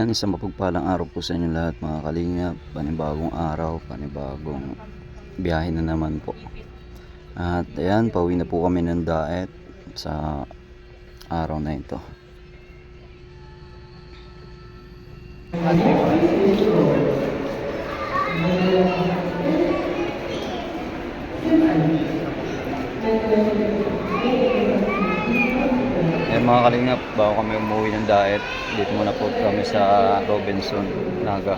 Ayan, isang mapagpalang araw po sa inyo lahat mga kalingap. Panibagong araw, panibagong biyahe na naman po. At ayan, pauwi na po kami ng daet sa araw na ito. Ayan mga kalingap, bago kami umuwi ng diet, dito muna po kami sa Robinson, Naga.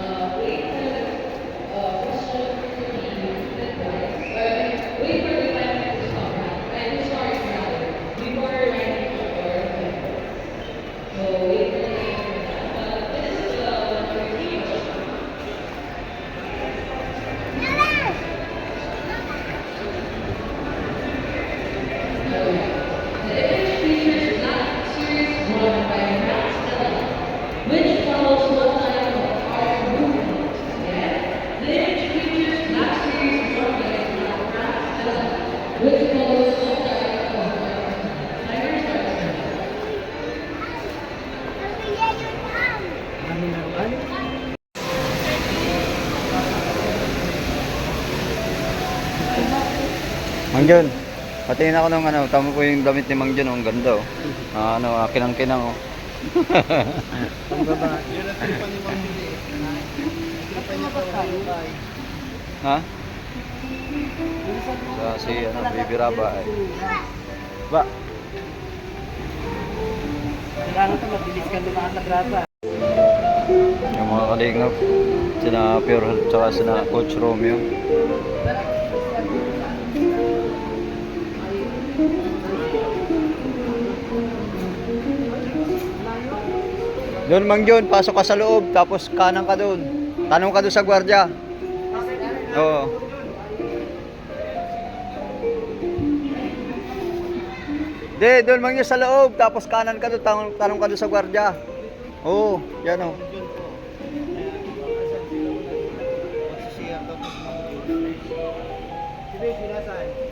Mangjon, patingin ako ng ano, tama po yung damit ni Mangjon, oh, ang ganda oh. Ah, ano, ah, kinang-kinang oh. ha? Sa si ano, Baby Raba ay. Ba, Kailangan ito, mabilis ka dumaan na graba. yung mga kalingap, sina Pure Health tsaka sina Coach Romeo. Doon Mang John, pasok ka sa loob, tapos kanan ka doon. Tanong ka doon sa gwardiya. Oo. De, doon Mang John sa loob, tapos kanan ka doon, tanong, tanong ka doon sa gwardiya. Oo, yan o.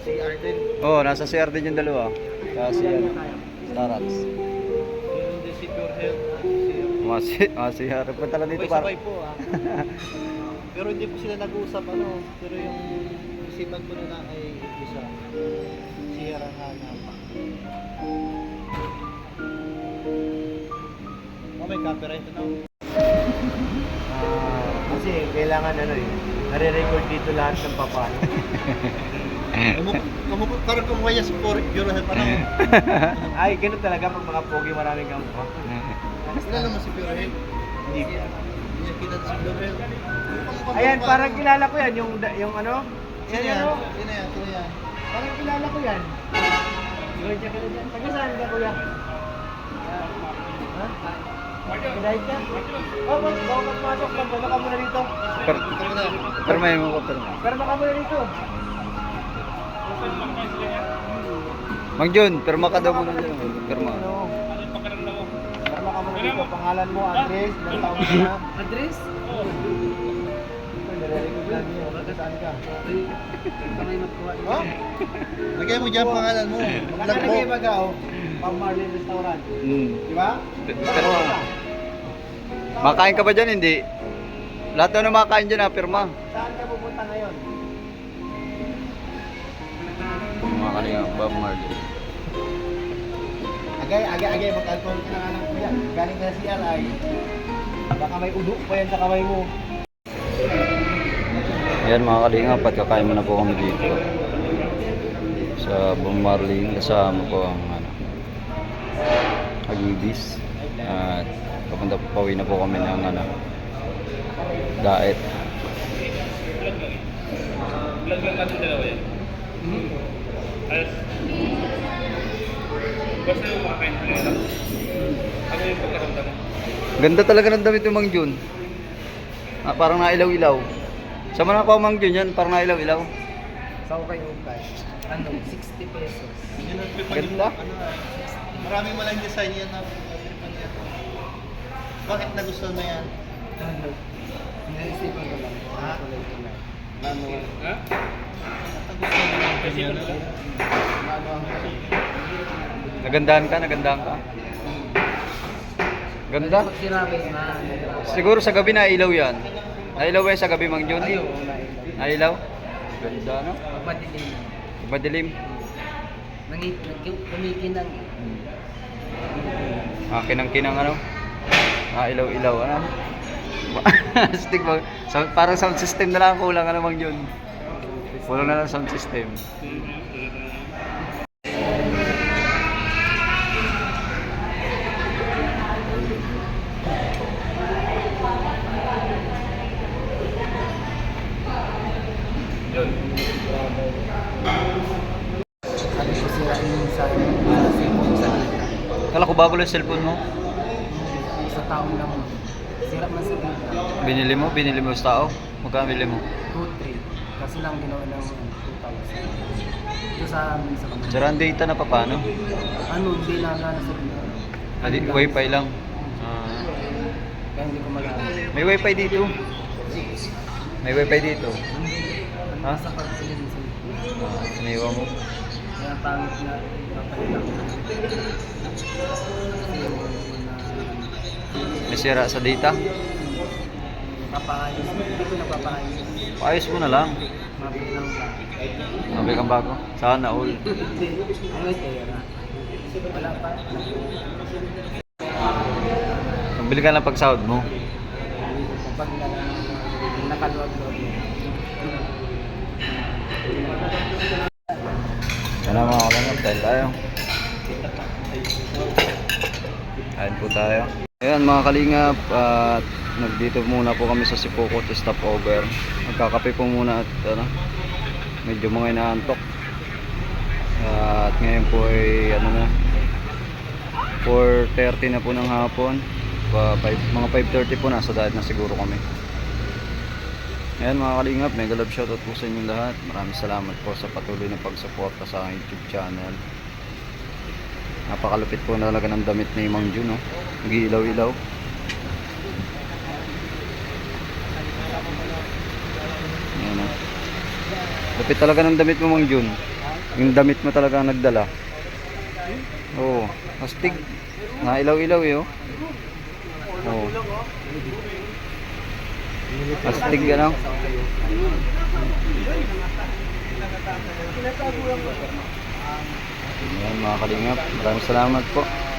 Si Arden. Oh, nasa CR din yung dalawa. Kasi ano, Starax. Yung si Pure Health. Masi, masi, harap pa talaga dito para. Po ah. pero hindi po sila nag-uusap ano. Pero yung isipan ko nila ay isa. Si Harangana. Oh, may copyright na. Ah, kasi kailangan ano eh. Nare-record dito lahat ng papano. Kamukha, parang kumukha si Pure Health pa Ay, ganun talaga pag mga pogi maraming kamukha. Kilala mo si Pure Health? Hindi. Hindi niya kilala si Pure Health. Ayan, parang kilala ko yan, yung, yung ano? Yan, yan? ano? Sino yan? Sino yan? Parang kilala ko yan. Niya ka dyan. Taga saan ka, kuya? Ha? Kidahit ka? Oh, ba't bago? Perma ka muna dito. Per, Ito mo ko, permay. Perma ka muna dito. Mang John, perma ka daw muna dyan. Perma. Ano? Perma ka dito. Pangalan mo, address, ilang taon ka na. Address? Nare-record lang yun. Taga saan ka? Oh? Lagay mo dyan pangalan mo. Nakalagay Maglagbo. baga, oh. Pang Marlin Restaurant. Hmm. Di ba? Perma. Makain ka ba dyan? Hindi. Lahat na makain dyan ha, perma. Saan ka pupunta ngayon? Mga kanina, Bob Marley. Agay, agay, agay, mag-alcohol ka ng anak mo yan. Galing ka sa CRI. Baka may udo pa yan sa kamay mo. Ayan mga kalinga, pagkakain mo na po kami dito. Sa Marley, kasama po ang ano, Agibis. At papunta po, pauwi na po kami ng ano, Daet. Vlog lang natin dalawa yan. Ayos. Basta yung makakain ko lang. Ano yung pagkaramdam mo? Ganda talaga ng damit yung Mang Jun. Ah, parang nailaw-ilaw. Sa mga pa Mang Jun yan, parang nailaw-ilaw. Sa okay, okay. Ano, 60 pesos. Yun ang tripan Ganda. ano, Maraming malang design yan na. Bakit nagustuhan mo yan? Naisipan ko lang. Ha? Ha? Kasi ano? ang Nagandahan ka, nagandahan ka. Ganda. Siguro sa gabi na ilaw yan. Nailaw ba yan sa gabi, Mang Jun? Nailaw? Ganda, no? Madilim, Madilim. nangit, kumikinang. Ah, kinang-kinang ano? Ah, ilaw-ilaw, ano? Stick ba? Sound, parang sound system na lang ang kulang, ano, Mang Jun? Kulang na lang sound system. Cellphone sa Kala ko bago lang yung cellphone mo. sa taon lang. Sira man sa. Binili mo? Binili mo sa tao? Magkano binili mo? 2-3. Kasi lang ginawa ng 2,000. Ito sa amin sa kanila. Sira ang data na pa paano? Ano, hindi na gana sa data. Ah, di, wifi lang. Ah, Kaya hindi ko malaman. may wifi dito. May wifi dito. Ha? Sa pagpilin sa Ah, siniwa mo. Kaya pangit na papalitan ko. May sira sa data. Papaayos. Hindi ko napapaayos. Ayos mo na lang. Mabili lang ba? Sabi kang bago. Sana all. Ang pera. Wala pa. Bili ka ng pagsahod mo. Kapag na nakaluwag-luwag mo. Yan na mga kalangap, dahil tayo. Kain po tayo. Ayan mga kalingap, at nagdito muna po kami sa Sipokot stopover. Magkakape po muna at ano, medyo mga inaantok. At ngayon po ay ano na, 4.30 na po ng hapon. Pa, five, mga 5.30 po nasa diet na siguro kami. Ayan mga kalingap, mega love shoutout po sa inyong lahat. Maraming salamat po sa patuloy na pagsuporta sa aking YouTube channel. Napakalupit po talaga ng damit ni Mang Jun, no? Nag-iilaw-ilaw. Ayan, no? Lupit talaga ng damit mo, Mang Jun. Yung damit mo talaga nagdala. Oo, astig. Nailaw-ilaw, eh, oh. Oo. Astig, ano? Ayan mga kalingap, maraming salamat po.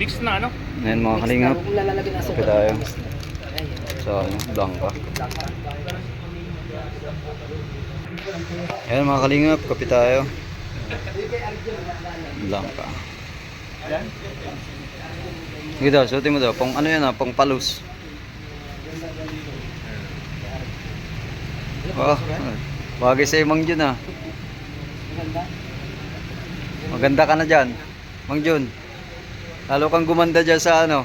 Mix na ano? Mga kalingap, Kung lalagyan na sa kape tayo. Sa ano, Blanca. Ayan mga kalingap, kape tayo. Sige daw, suotin mo daw. Pang ano yan ah, pang palus. Oh, bagay sa Mang Jun ah. Maganda ka na dyan. Mang Jun. Lalo kang gumanda dyan sa ano.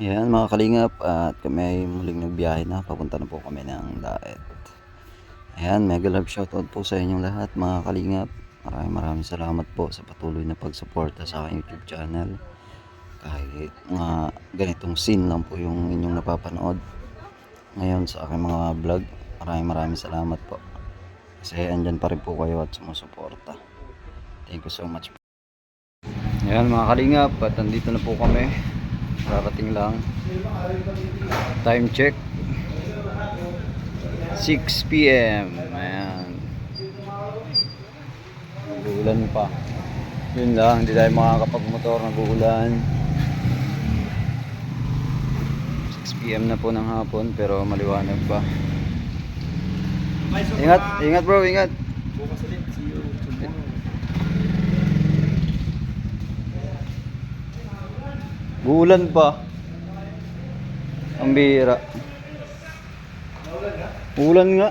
Yan mga kalingap at kami ay muling nagbiyahe na. Papunta na po kami ng Daet. Ayan, mega love shoutout po sa inyong lahat mga kalingap. Maraming maraming salamat po sa patuloy na pagsuporta sa aking YouTube channel. Kahit mga ganitong scene lang po yung inyong napapanood ngayon sa aking mga vlog. Maraming maraming salamat po. Kasi andyan pa rin po kayo at sumusuporta. Thank you so much. Ayan mga kalingap at andito na po kami. Karating lang. Time check. 6 p.m. Ayan. Nag-uulan pa. Yun lang, hindi tayo makakapag-motor, nag-uulan. 6 p.m. na po ng hapon, pero maliwanag pa. Ingat, ingat bro, ingat. Bukas Uulan pa. Ang bihira. Ulan nga.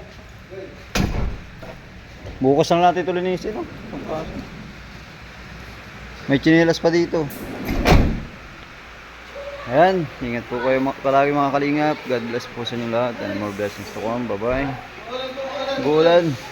Bukas lang natin ito linisin. No? May chinelas pa dito. Ayan, ingat po kayo palagi mga kalingap. God bless po sa inyo lahat. And more blessings to come. Bye-bye. Bulan.